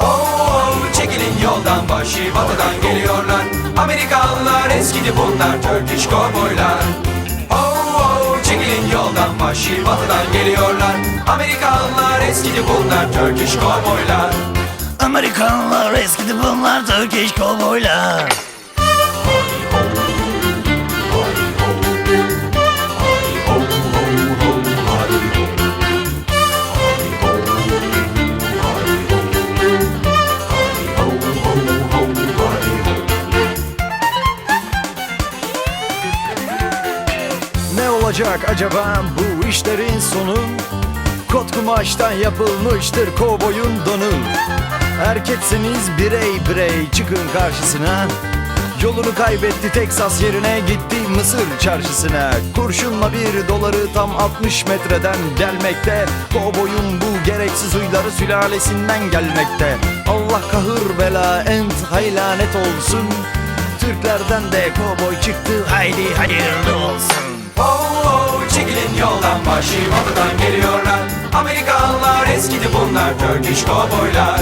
Oh, çekilin yoldan vahşi batıdan geliyorlar. Amerikalılar eskidi bunlar Turkish kovboylar Oh, oh, çekilin yoldan vahşi batıdan geliyorlar. Amerikalılar eskidi bunlar Turkish kovboylar Amerikanlar eskidi bunlar Turkish kovboylar olacak acaba bu işlerin sonu? Kot kumaştan yapılmıştır kovboyun donu. Erkeksiniz birey birey çıkın karşısına. Yolunu kaybetti Teksas yerine gitti Mısır çarşısına. Kurşunla bir doları tam 60 metreden gelmekte. Kovboyun bu gereksiz huyları sülalesinden gelmekte. Allah kahır bela ent haylanet olsun. Türklerden de kovboy çıktı haydi hayırlı olsun. Oh, çekilin yoldan vahşi batıdan geliyorlar. Amerikalılar eskidi bunlar Turkish kovboylar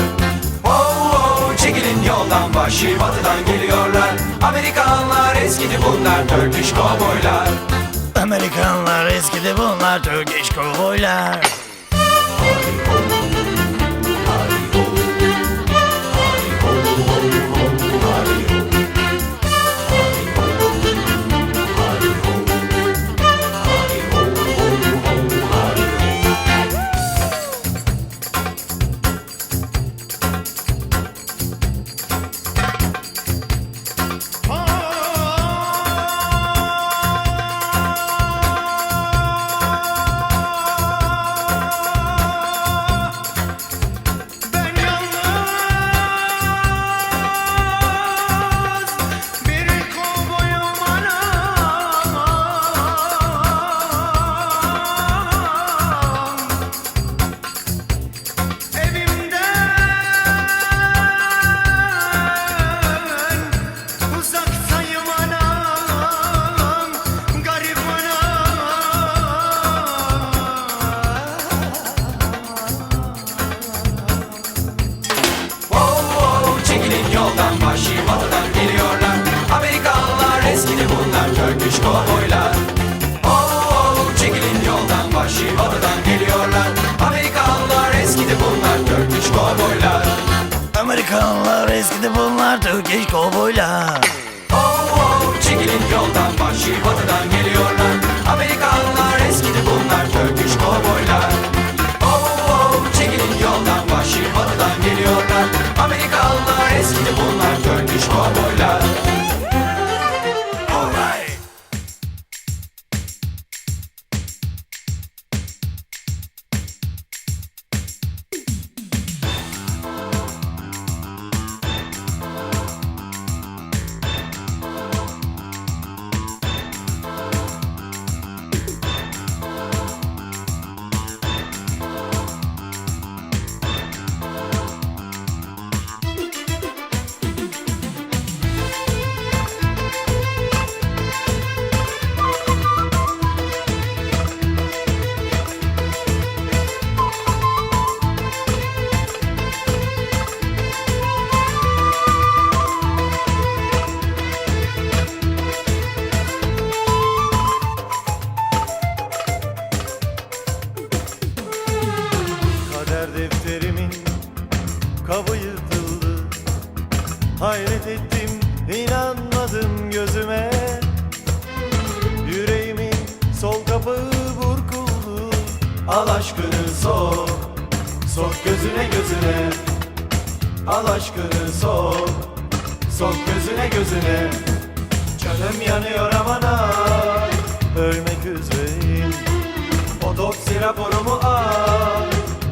Oh, oh, çekilin yoldan vahşi batıdan geliyorlar. Amerikalılar eskidi bunlar Turkish kovboylar Amerikanlar eskidi bunlar Turkish kovboylar eskidi bunlar Turkish kovboylar Oh, oh, çekilin yoldan vahşi batıdan Al aşkını sok Sok gözüne gözüne. Al aşkını sok Sok gözüne gözüne. Canım yanıyor aman ay Ölmek üzereyim. Otopsi raporumu al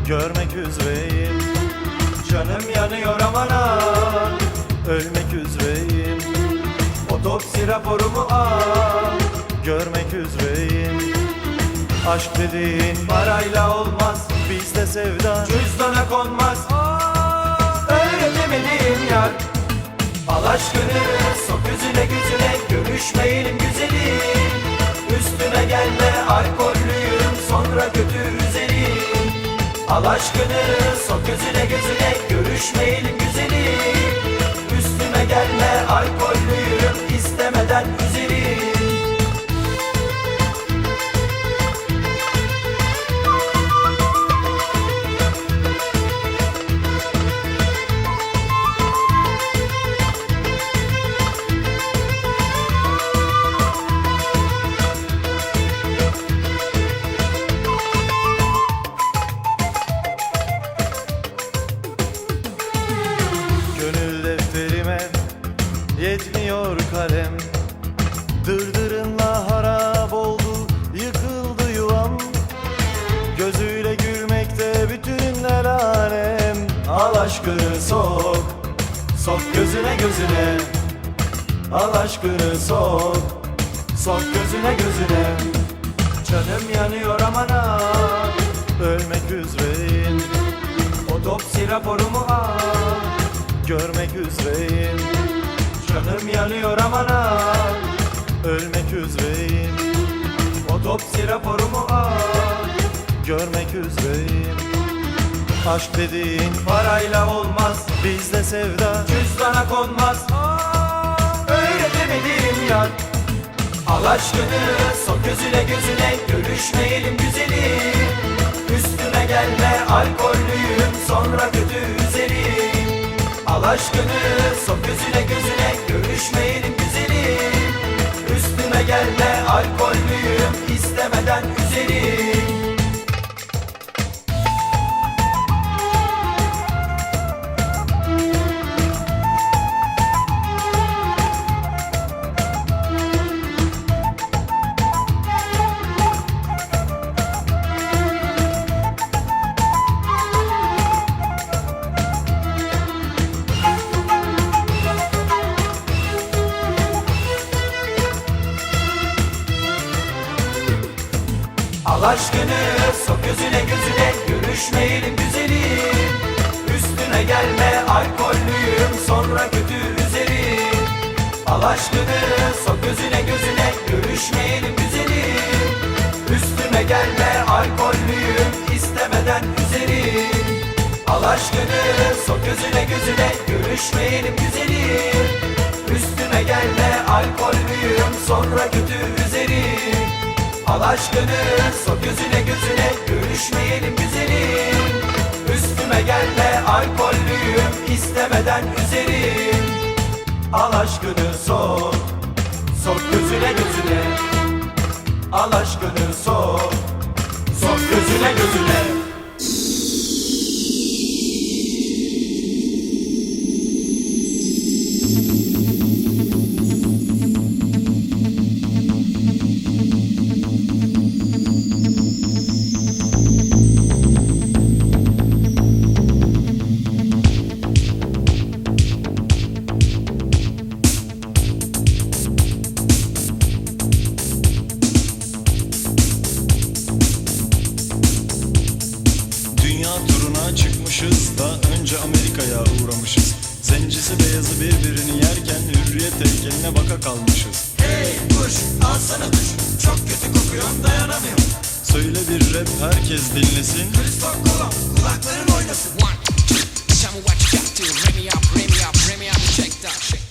Görmek üzereyim. Canım yanıyor aman aman Ölmek üzereyim. Otopsi raporumu al Görmek üzereyim Aşk dediğin parayla olmaz Bizde sevda cüzdana konmaz. Öğretemedim yar Al aşkını sok yüzüne gözüne Görüşmeyelim güzelim Üstüme gelme alkollüyüm Sonra kötü üzerim Al aşkını sok gözüne gözüne Görüşmeyelim güzelim Üstüme gelme alkollüyüm istemeden Gözüyle gülmekte bütün el alem. Al aşkını sok, sok gözüne gözüne. Al aşkını sok, sok gözüne gözüne. Canım yanıyor aman ha Ölmek üzereyim. Otopsi raporumu al Görmek üzereyim. Canım yanıyor aman ha Ölmek üzereyim. Otopsi raporumu al Görmek üzereyim. Aşk dediğin parayla olmaz Bizde sevda cüzdana konmaz. Öğretemedim yar. Al aşkını sok gözüne gözüne Görüşmeyelim güzelim Üstüme gelme alkollüyüm Sonra kötü üzerim Al aşkını sok gözüne gözüne Görüşmeyelim güzelim Üstüme gelme Al aşkını sok gözüne gözüne Görüşmeyelim güzelim Üstüne gelme alkollüyüm Sonra kötü üzerim Al aşkını sok gözüne gözüne Görüşmeyelim güzelim Üstüme gelme alkollüyüm istemeden üzerim Al aşkını sok gözüne gözüne Görüşmeyelim güzelim Üstüme gelme alkollüyüm Sonra kötü üzerim Al aşkını sok gözüne gözüne Görüşmeyelim güzelim Üstüme gelme alkollüyüm istemeden üzerim. Al aşkını sok Sok gözüne gözüne. Al aşkını sok Amerika'ya uğramışız. Zencisi beyazı birbirini yerken hürriyet heykeline baka kalmışız. Hey kuş al sana duş Çok kötü kokuyorsun dayanamıyorum. Söyle bir rap herkes dinlesin. Kristal kolon kulakların oynasın. One, two, tell me what you got to. Ring me up, ring me up, ring me up, check that shit.